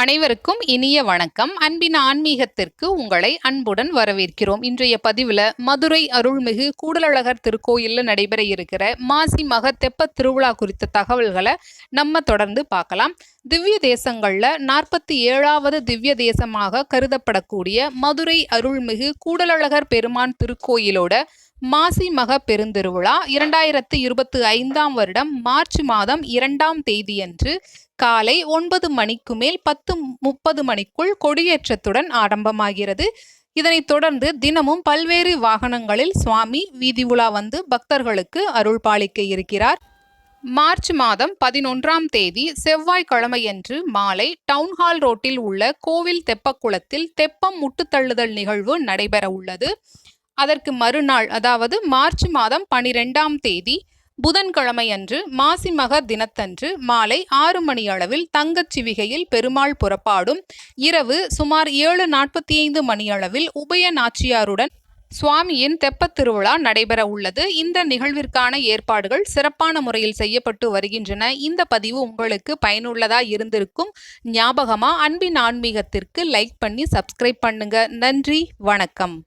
அனைவருக்கும் இனிய வணக்கம். அன்பின் ஆன்மீகத்திற்கு உங்களை அன்புடன் வரவேற்கிறோம். இன்றைய பதிவில் மதுரை அருள்மிகு கூடலழகர் திருக்கோயிலில் நடைபெற இருக்கிற மாசி மக தெப்ப திருவிழா குறித்த தகவல்களை நம்ம தொடர்ந்து பார்க்கலாம். திவ்ய தேசங்களில் நாற்பத்தி ஏழாவது திவ்ய தேசமாக கருதப்படக்கூடிய மதுரை அருள்மிகு கூடலழகர் பெருமான் திருக்கோயிலோட மாசி மக பெருந்திருவிழா இரண்டாயிரத்து இருபத்தி ஐந்தாம் வருடம் மார்ச் மாதம் இரண்டாம் தேதியன்று காலை ஒன்பது மணிக்கு மேல் பத்து முப்பது மணிக்குள் கொடியேற்றத்துடன் ஆரம்பமாகிறது. இதனைத் தொடர்ந்து தினமும் பல்வேறு வாகனங்களில் சுவாமி வீதி உலா வந்து பக்தர்களுக்கு அருள் பாலிக்க இருக்கிறார். மார்ச் மாதம் பதினொன்றாம் தேதி செவ்வாய்க்கிழமையன்று மாலை டவுன்ஹால் ரோட்டில் உள்ள கோவில் தெப்பக்குளத்தில் தெப்பம் முட்டுத்தள்ளுதல் நிகழ்வு நடைபெற உள்ளது அதற்கு மறுநாள் அதாவது மார்ச் மாதம் பனிரெண்டாம் தேதி புதன்கிழமையன்று மாசிமக தினத்தன்று மாலை ஆறு மணி அளவில் தங்கச் சிவிகையில் பெருமாள் புறப்பாடும் இரவு சுமார் ஏழு நாற்பத்தி ஐந்து மணியளவில் உபய நாச்சியாருடன் சுவாமியின் தெப்பத் திருவிழா நடைபெற உள்ளது. இந்த நிகழ்விற்கான ஏற்பாடுகள் சிறப்பான முறையில் செய்யப்பட்டு வருகின்றன. இந்த பதிவு உங்களுக்கு பயனுள்ளதா இருந்திருக்கும். ஞாபகமா? அன்பின் ஆன்மீகத்திற்கு லைக் பண்ணி சப்ஸ்கிரைப் பண்ணுங்க. நன்றி வணக்கம்.